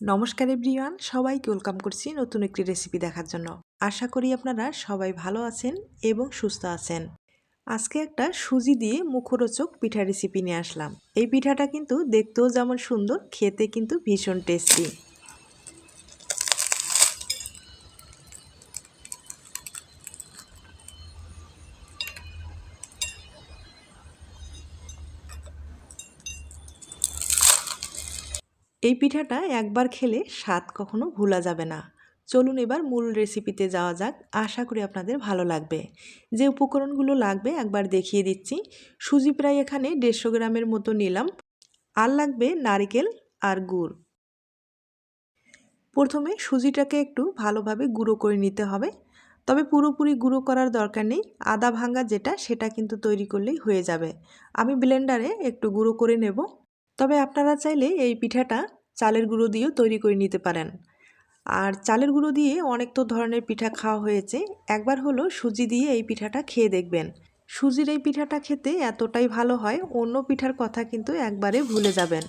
নমস্কার এভরিওয়ান, সবাইকে ওয়েলকাম করছি নতুন একটি রেসিপি দেখার জন্য। আশা করি আপনারা সবাই ভালো আছেন এবং সুস্থ আছেন। আজকে একটা সুজি দিয়ে মুখরোচক পিঠা রেসিপি নিয়ে আসলাম। এই পিঠাটা কিন্তু দেখতেও যেমন সুন্দর, খেতে কিন্তু ভীষণ টেস্টি। এই পিঠাটা একবার খেলে স্বাদ কখনো ভোলা যাবে না। চলুন এবার মূল রেসিপিতে যাওয়া যাক। আশা করি আপনাদের ভালো লাগবে। যে উপকরণগুলো লাগবে একবার দেখিয়ে দিচ্ছি। সুজি প্রায় এখানে দেড়শো গ্রামের মতো নিলাম। আর লাগবে নারিকেল আর গুড়। প্রথমে সুজিটাকে একটু ভালোভাবে গুঁড়ো করে নিতে হবে। তবে পুরোপুরি গুঁড়ো করার দরকার নেই। আদা ভাঙ্গা যেটা, সেটা কিন্তু তৈরি করলেই হয়ে যাবে। আমি ব্লেন্ডারে একটু গুঁড়ো করে নেব। তবে আপনারা চাইলে এই পিঠাটা চালের গুঁড়ো দিয়েও তৈরি করে নিতে পারেন। আর চালের গুঁড়ো দিয়ে অনেক তো ধরনের পিঠা খাওয়া হয়েছে, একবার হলো সুজি দিয়ে এই পিঠাটা খেয়ে দেখবেন। সুজির এই পিঠাটা খেতে এতটাই ভালো হয়, অন্য পিঠার কথা কিন্তু একবারে ভুলে যাবেন।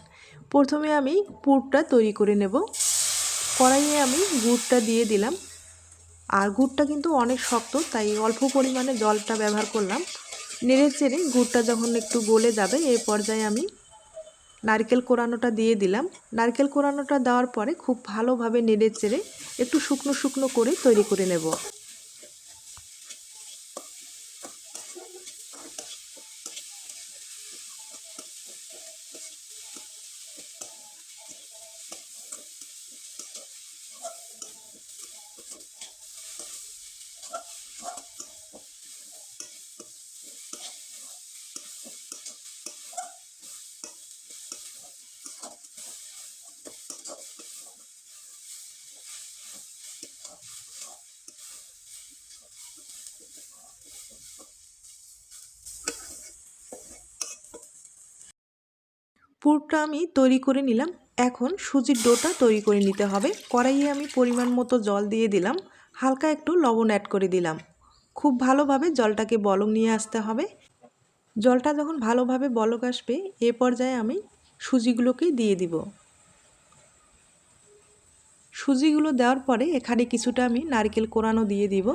প্রথমে আমি পুরটা তৈরি করে নেব। কড়াইয়ে আমি গুড়টা দিয়ে দিলাম। আর গুড়টা কিন্তু অনেক শক্ত, তাই অল্প পরিমাণে জলটা ব্যবহার করলাম। নেড়ে চেড়ে গুড়টা যখন একটু গলে যাবে এই পর্যায়ে আমি নারকেল কোরানোটা দিয়ে দিলাম। নারকেল কোরানোটা দেওয়ার পরে খুব ভালোভাবে নেড়ে চেড়ে একটু শুকনো শুকনো করে তৈরি করে নেব। পুরটা আমি তৈরি করে নিলাম। এখন সুজির ডোটা তৈরি করে নিতে হবে। কড়াইয়ে আমি পরিমাণ মতো জল দিয়ে দিলাম। হালকা একটু লবণ অ্যাড করে দিলাম। খুব ভালোভাবে জলটাকে বলক নিয়ে আসতে হবে। জলটা যখন ভালোভাবে বলক আসবে, এ পর্যায়ে আমি সুজিগুলোকে দিয়ে দিব। সুজিগুলো দেওয়ার পরে এখানে কিছুটা আমি নারকেল কোরানো দিয়ে দিব।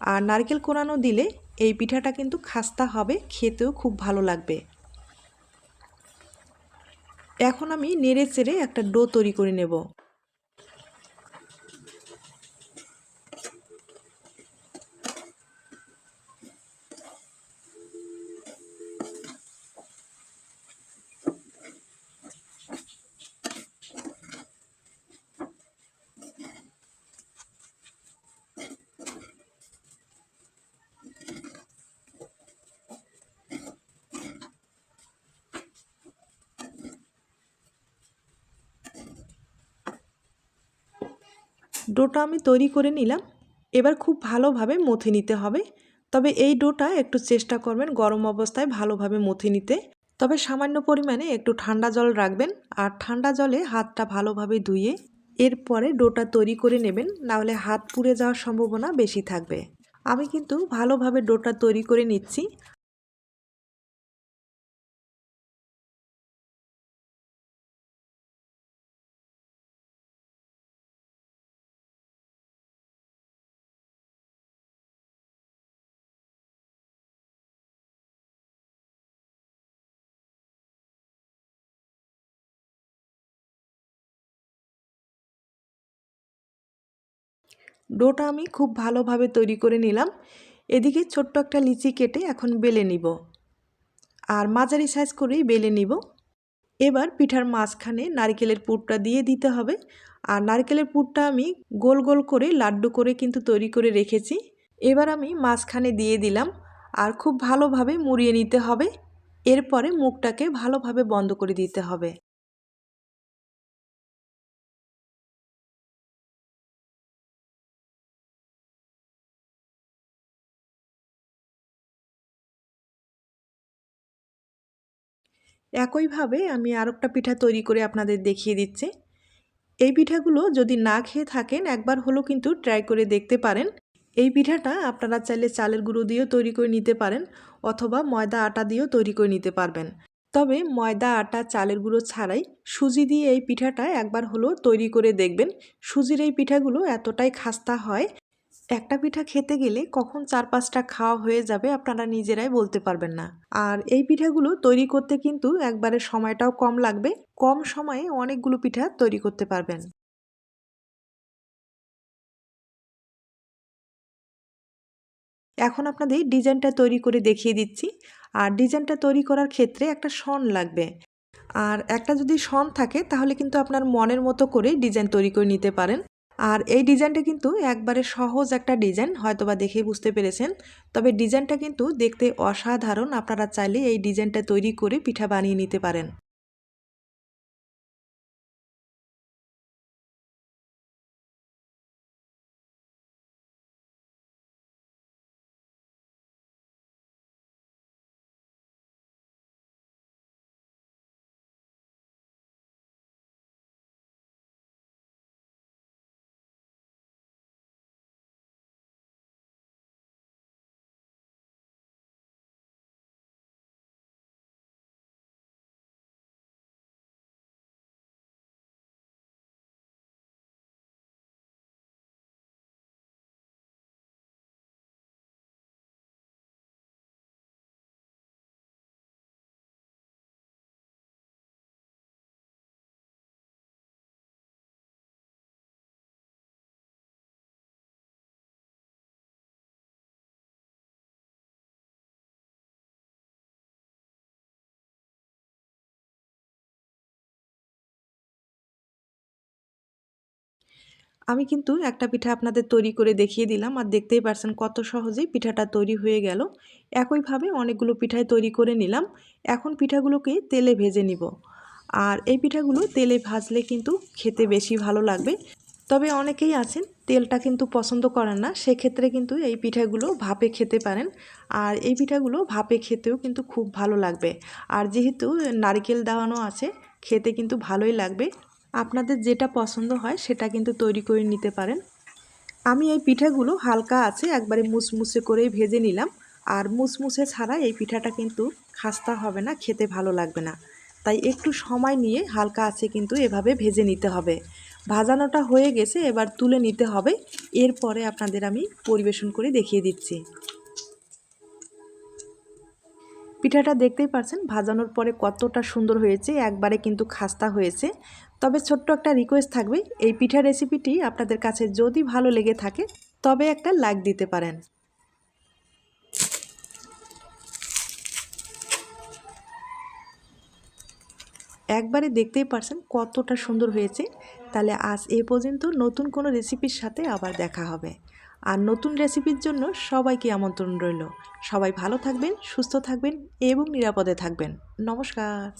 আর নারকেল কোরানো দিলে এই পিঠাটা কিন্তু খাস্তা হবে, খেতেও খুব ভালো লাগবে। এখন আমি নেড়ে চেড়ে একটা ডো তৈরি করে নেব। ডোটা আমি তৈরি করে নিলাম। এবার খুব ভালোভাবে মথে নিতে হবে। তবে এই ডোটা একটু চেষ্টা করবেন গরম অবস্থায় ভালোভাবে মথে নিতে। তবে সামান্য পরিমাণে একটু ঠান্ডা জল রাখবেন আর ঠান্ডা জলে হাতটা ভালোভাবে ধুয়ে এরপরে ডোটা তৈরি করে নেবেন। নাহলে হাত পুড়ে যাওয়ার সম্ভাবনা বেশি থাকবে। আমি কিন্তু ভালোভাবে ডোটা তৈরি করে নিচ্ছি। ডোটা আমি খুব ভালোভাবে তৈরি করে নিলাম। এদিকে ছোট্ট একটা লিচি কেটে এখন বেলে নিব। আর মাঝারি সাইজ করেই বেলে নিব। এবার পিঠার মাঝখানে নারকেলের পুরটা দিয়ে দিতে হবে। আর নারকেলের পুরটা আমি গোল গোল করে লাড্ডু করে কিন্তু তৈরি করে রেখেছি। এবার আমি মাঝখানে দিয়ে দিলাম। আর খুব ভালোভাবে মুড়িয়ে নিতে হবে। এরপরে মুখটাকে ভালোভাবে বন্ধ করে দিতে হবে। একইভাবে আমি আরেকটা পিঠা তৈরি করে আপনাদের দেখিয়ে দিচ্ছি। এই পিঠাগুলো যদি না খেয়ে থাকেন, একবার হলো কিন্তু ট্রাই করে দেখতে পারেন। এই পিঠাটা আপনারা চাইলে চালের গুঁড়ো দিয়েও তৈরি করে নিতে পারেন অথবা ময়দা আটা দিয়েও তৈরি করে নিতে পারবেন। তবে ময়দা, আটা, চালের গুঁড়ো ছাড়াই সুজি দিয়ে এই পিঠাটা একবার হলো তৈরি করে দেখবেন। সুজির এই পিঠাগুলো এতটাই খাস্তা হয় একটা পিঠা খেতে গেলে কখন চার পাঁচটা খাওয়া হয়ে যাবে আপনারা নিজেরাই বলতে পারবেন না। আর এই পিঠাগুলো তৈরি করতে কিন্তু একবারে সময়টাও কম লাগবে। কম সময়ে অনেকগুলো পিঠা তৈরি করতে পারবেন। এখন আপনাদের ডিজাইনটা তৈরি করে দেখিয়ে দিচ্ছি। আর ডিজাইনটা তৈরি করার ক্ষেত্রে একটা শন লাগবে। আর একটা যদি শন থাকে তাহলে কিন্তু আপনার মনের মতো করে ডিজাইন তৈরি করে নিতে পারেন। আর এই ডিজাইনটা কিন্তু একবারে সহজ একটা ডিজাইন, হয়তোবা দেখে বুঝতে পেরেছেন। তবে ডিজাইনটা কিন্তু দেখতে অসাধারণ, আপনারা চাইলে এই ডিজাইনটা তৈরি করে পিঠা বানিয়ে নিতে পারেন। আমি কিন্তু একটা পিঠা আপনাদের তৈরি করে দেখিয়ে দিলাম আর দেখতেই পারছেন কত সহজেই পিঠাটা তৈরি হয়ে গেল। একইভাবে অনেকগুলো পিঠাই তৈরি করে নিলাম। এখন পিঠাগুলোকে তেলে ভেজে নিব। আর এই পিঠাগুলো তেলে ভাজলে কিন্তু খেতে বেশি ভালো লাগবে। তবে অনেকেই আছেন, তেলটা কিন্তু পছন্দ করেন না, সেক্ষেত্রে কিন্তু এই পিঠাগুলো ভাপে খেতে পারেন। আর এই পিঠাগুলো ভাপে খেতেও কিন্তু খুব ভালো লাগবে। আর যেহেতু নারকেল দেওয়ানো আছে, খেতে কিন্তু ভালোই লাগবে। আপনাদের যেটা পছন্দ হয় সেটা কিন্তু তৈরি করে নিতে পারেন। আমি এই পিঠাগুলো হালকা আছে, একবারে মুসমুসে করেই ভেজে নিলাম। আর মুসমুসে ছাড়া এই পিঠাটা কিন্তু খাস্তা হবে না, খেতে ভালো লাগবে না। তাই একটু সময় নিয়ে হালকা আছে কিন্তু এভাবে ভেজে নিতে হবে। ভাজানোটা হয়ে গেছে, এবার তুলে নিতে হবে। এরপরে আপনাদের আমি পরিবেশন করে দেখিয়ে দিচ্ছি। পিঠাটা দেখতেই পারছেন, ভাজানোর পরে কতটা সুন্দর হয়েছে, একবারে কিন্তু খাস্তা হয়েছে। তবে ছোট্ট একটা রিকোয়েস্ট থাকবে, এই পিঠা রেসিপিটি আপনাদের কাছে যদি ভালো লেগে থাকে, তবে একটা লাইক দিতে পারেন। একবারে দেখতেই পারছেন কতটা সুন্দর হয়েছে। তাহলে আজ এ পর্যন্ত নতুন কোনো রেসিপির সাথে আবার দেখা হবে। আর নতুন রেসিপির জন্য সবাইকে আমন্ত্রণ রইল। সবাই ভালো থাকবেন, সুস্থ থাকবেন এবং নিরাপদে থাকবেন। নমস্কার।